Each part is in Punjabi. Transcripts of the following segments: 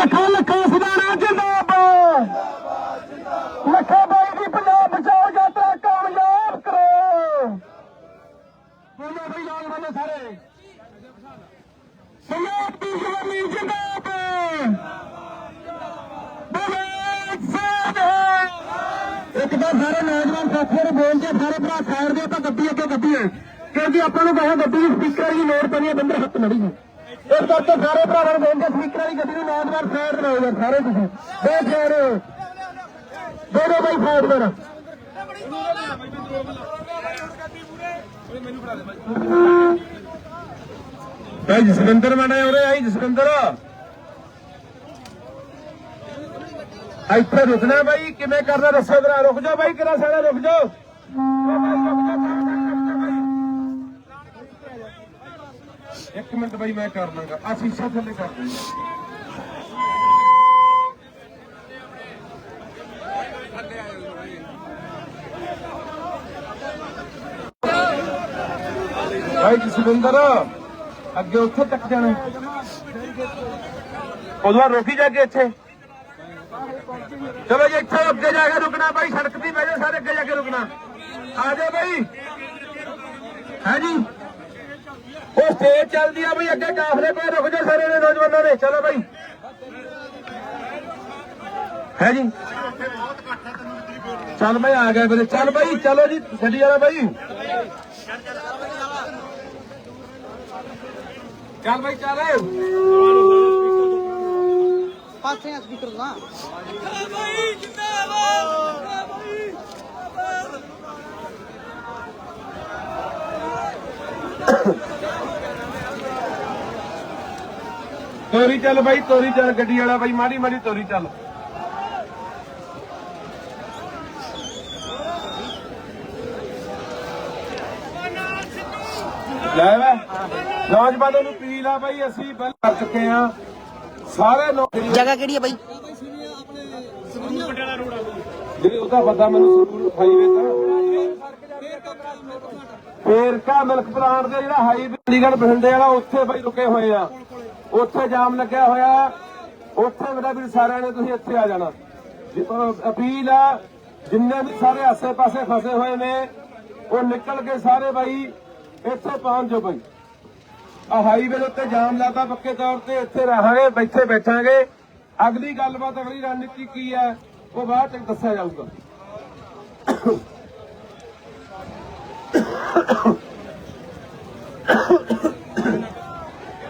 ਲੱਖਾਂ ਲੱਖਾਂ ਸਦਾਣਾ ਜਿੰਦਾਬਾਦ। ਲੱਖਾਂ ਬਾਈ ਦੀ ਪੰਜਾਬ ਬਚਾਓ ਯਾਤਰਾ ਕਾਮਯਾਬ ਕਰੋ। ਬੋਲੋ ਬਈ ਲਾਲ ਵਾਲੇ ਸਾਰੇ। ਪੰਜਾਬ ਦੀ ਜਵਾਨੀ ਜਿੰਦਾਬਾਦ। ਇੱਕ ਤਾਂ ਸਾਰੇ ਨੌਜਵਾਨ ਸਾਥੀਆਂ ਨੂੰ ਬੇਨਤੀ ਹੈ ਸਾਰੇ ਭਰਾ ਸਾਈਡ ਦੇ ਆਪਾਂ ਗੱਡੀ ਅੱਗੇ ਗੱਡੀ ਹੈ ਕਿਉਂਕਿ ਆਪਾਂ ਨੂੰ ਕਹਾਂ ਗੱਡੀ ਦੀ ਸਪੀਕਰ ਦੀ ਲੋੜ ਪੈਣੀ ਹੈ ਬੰਦਰ ਹੱਥ ਮੜੀ ਹੈ। ਇਸ ਕਰਕੇ ਸਾਰੇ ਭਰਾਵਾਂ ਨੂੰ ਬੇਨਤੀ ਸਪੀਕਰ ਵਾਲੀ ਗੱਡੀ ਨੂੰ ਨੌਜਵਾਨ ਸਾਈਡ ਤੇ ਲਾਓ ਸਾਰੇ ਤੁਸੀਂ। ਦੇਖ ਯਾਰ ਦੇ ਦੋ ਬਾਈ ਸਾਈਡ ਪਰ। ਭਾਈ ਜਸਵਿੰਦਰ ਮਾੜਾ ਉਰੇ, ਆਈ ਜਸਵਿੰਦਰ। ਇੱਥੇ ਰੁਕਣਾ ਬਾਈ, ਕਿਵੇਂ ਕਰਨਾ, ਦੱਸੋ ਜਰਾ, ਰੁਕ ਜਾਓ ਬਾਈ ਕਿਰਾ ਸਾਰਾ ਰੁਕ ਜਾਓ ਓ ਬਾਈ ਰੁਕ ਜਾਓ, ਰੁਕ ਜਾਓ, ਰੁਕ ਜਾਓ ਬਾਈ। ਇੱਕ ਮਿੰਟ ਬਾਈ ਮੈਂ ਕਰ ਲਾਂਗਾ ਆ ਸ਼ੀਸ਼ਾ ਥੱਲੇ ਕਰ ਦੇ ਭਾਈ ਜਸਵਿੰਦਰ ਅੱਗੇ ਉੱਥੇ ਤੱਕ ਜਾਣਾ ਉਦੋਂ ਰੋਕੀ ਜਾ ਕੇ ਇੱਥੇ। ਚਲੋ ਜੀ, ਇੱਥੇ ਅੱਗੇ ਜਾ ਕੇ ਰੁਕਣਾ ਬਾਈ, ਸੜਕ ਦੀ ਬਹਿ ਜਾਓ ਸਾਰੇ ਅੱਗੇ ਜਾ ਕੇ ਰੁਕਣਾ। ਆ ਜਾ ਬਾਈ। ਹੈ ਜੀ? ਉਹ ਸਟੇਜ ਚੱਲਦੀ ਆ ਬਈ ਅੱਗੇ ਕਾਫਲੇ ਪਏ ਰੁਕ ਜਾਓ ਸਾਰੇ ਨੇ ਨੌਜਵਾਨਾਂ ਨੇ ਚਲੋ ਬਾਈ। ਹੈ ਜੀ? ਚੱਲ ਬਾਈ ਆ ਗਏ ਵੀਰੇ ਚੱਲ ਬਾਈ ਚਲੋ ਜੀ ਛੱਡੀ ਜਾਣਾ ਬਾਈ। ਚੱਲ ਬਾਈ ਚੱਲ। ਪਾਸੇ ਆ ਸਪੀਕਰ ਦਾ ਤੋਰੀ ਚੱਲ ਬਾਈ ਤੋਰੀ ਚੱਲ ਗੱਡੀ ਵਾਲਾ ਬਾਈ ਮਾੜੀ ਮਾੜੀ ਤੋਰੀ ਚੱਲ। ਲੈ ਵੇ ਨੌਜਵਾਨਾਂ ਨੂੰ ਅਪੀਲ ਆ ਬਾਈ ਅਸੀਂ ਪਹਿਲਾਂ ਕਰ ਚੁੱਕੇ ਆ ਸਾਰੇ ਜਗ੍ਹਾ ਕਿਹੜੀ ਹੈ ਬਾਈ? ਜਿਹੜੀ ਉਹਦਾ ਬੰਦਾ ਮੈਨੂੰ ਸਕੂਲ ਹਾਈਵੇ ਤੇ। ਫੇਰ ਕਾ ਮਿਲਕ ਪਲਾਂਟ ਦੇ ਜਿਹੜਾ ਹਾਈਵੇ ਚੰਡੀਗੜ੍ਹ ਬਠਿੰਡੇ ਵਾਲਾ ਉੱਥੇ ਬਈ ਰੁਕੇ ਹੋਏ ਆ। ਉੱਥੇ ਜਾਮ ਲੱਗਿਆ ਹੋਇਆ ਉੱਥੇ ਮੇਰਾ ਵੀ ਸਾਰਿਆਂ ਨੇ ਤੁਸੀਂ ਇੱਥੇ ਆ ਜਾਣਾ। ਅਪੀਲ ਆ, ਜਿੰਨੇ ਵੀ ਸਾਰੇ ਆਸੇ-ਪਾਸੇ ਫਸੇ ਹੋਏ ਨੇ, ਉਹ ਨਿਕਲ ਕੇ ਸਾਰੇ ਬਾਈ ਇੱਥੇ ਪਹੁੰਚ ਜਾਓ ਬਾਈ। ਆ ਹਾਈਵੇ ਦੇ ਉੱਤੇ ਜਾਮ ਲਾਤਾ ਪੱਕੇ ਤੌਰ ਤੇ, ਇੱਥੇ ਰਹਾਂਗੇ ਬੈਠੇ ਬੈਠਾਂਗੇ। ਅਗਲੀ ਗੱਲਬਾਤ, ਅਗਲੀ ਰਣਨੀਤੀ ਕੀ ਹੈ, ਉਹ ਬਾਅਦ ਚ ਦੱਸਿਆ ਜਾਊਗਾ।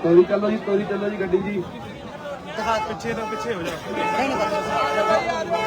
ਤੋਰੀ ਚੱਲੋ ਜੀ ਤੋਰੀ ਚੱਲੋ ਜੀ ਗੱਡੀ ਜੀ ਦਿਖਾ ਪਿੱਛੇ ਤੋਂ ਪਿੱਛੇ ਹੋ ਜਾ ਨਹੀਂ ਨਹੀਂ ਬਸ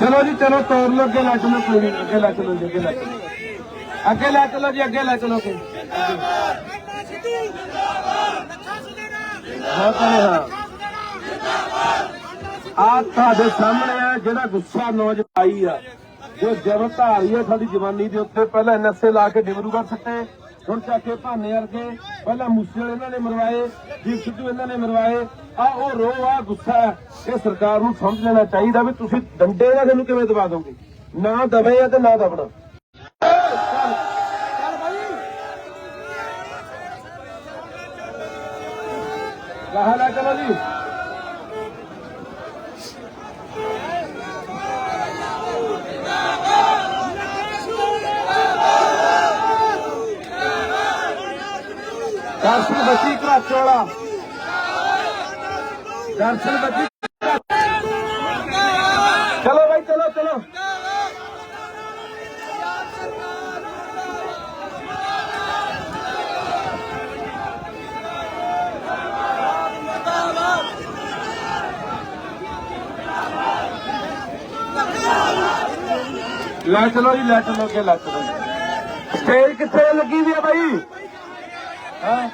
ਚਲੋ ਜੀ, ਚਲੋ, ਤੋਰ ਲੋ ਅੱਗੇ ਲੈ ਚਲੋ, ਕੋਈ ਨਹੀਂ, ਅੱਗੇ ਲੈ ਚਲੋ ਅੱਗੇ ਲੈ ਚਲੋ। ਅੱਗੇ ਲੈ ਚਲੋ ਜੀ, ਅੱਗੇ ਲੈ ਚਲੋ ਕੋਈ। ਆ ਤੁਹਾਡੇ ਸਾਹਮਣੇ ਆ ਜਿਹੜਾ ਗੁੱਸਾ ਨੌਜਵਾਈ ਆ। ਜੋ ਜ਼ਬਰ ਧਾਰੀ ਆ ਸਾਡੀ ਜਵਾਨੀ ਦੇ ਉੱਤੇ ਪਹਿਲਾਂ ਐਨਐਸਏ ਲਾ ਕੇ ਡਿਬਰੂਗੜ੍ਹ ਸੱਟੇ। ਹੁਣ ਚੱਕ ਭਾਨੇ ਵਰਗੇ, ਪਹਿਲਾਂ ਮੂਸੇ ਵਾਲੇ ਇਹਨਾਂ ਨੇ ਮਰਵਾਏ ਜੀਤ ਸਿੱਧੂ ਇਹਨਾਂ ਨੇ ਮਰਵਾਏ। ਆ ਉਹ ਰੋ, ਆ ਗੁੱਸਾ ਇਹ ਸਰਕਾਰ ਨੂੰ ਸਮਝ ਲੈਣਾ ਚਾਹੀਦਾ ਵੀ ਤੁਸੀਂ ਡੰਡੇ ਨਾਲ ਇਹਨੂੰ ਕਿਵੇਂ ਦਬਾ ਦੋਗੇ? ਨਾ ਦਬੇ ਆ ਤੇ ਨਾ ਦਬਣਾ। ਲਾਹਾ ਲੈ ਚਲੋ ਜੀ। ਦਰਸ਼ਨ ਬੱਚੀ ਘਰਾਚੇ ਵਾਲਾ ਦਰਸ਼ਨ ਬੱਚੀ ਚਲੋ ਭਾਈ ਚਲੋ ਚਲੋ। ਲੈ ਚਲੋ ਜੀ, ਲੈ ਚਲੋ ਕੇ ਲੈ ਚਲੋ ਸਟੇਜ ਕਿੱਥੇ ਲੱਗੀ ਵੀ ਆ ਬਾਈ? ਹਾਂ?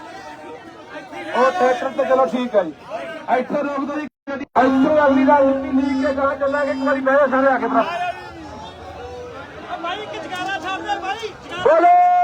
ਉਹ ਟਰੈਕਟਰ ਤੇ ਚਲੋ ਠੀਕ ਹੈ ਜੀ। ਇੱਥੇ ਰੋਕ ਦੋ ਜੀ ਗੱਡੀ ਇੱਥੇ ਅਗਲੀ ਰਾਜਨੀਤੀ ਲੀਗ ਕੇ ਗਾਂ ਚੱਲਾਂਗੇ। ਇੱਕ ਵਾਰੀ ਬਹਿ ਜਾ ਸਾਰੇ ਆ ਕੇ ਭਰਾ। ਭਾਈ ਕਿਚਕਾਰਾ ਸਾਹਮਣੇ ਭਾਈ ਬੋਲੇ!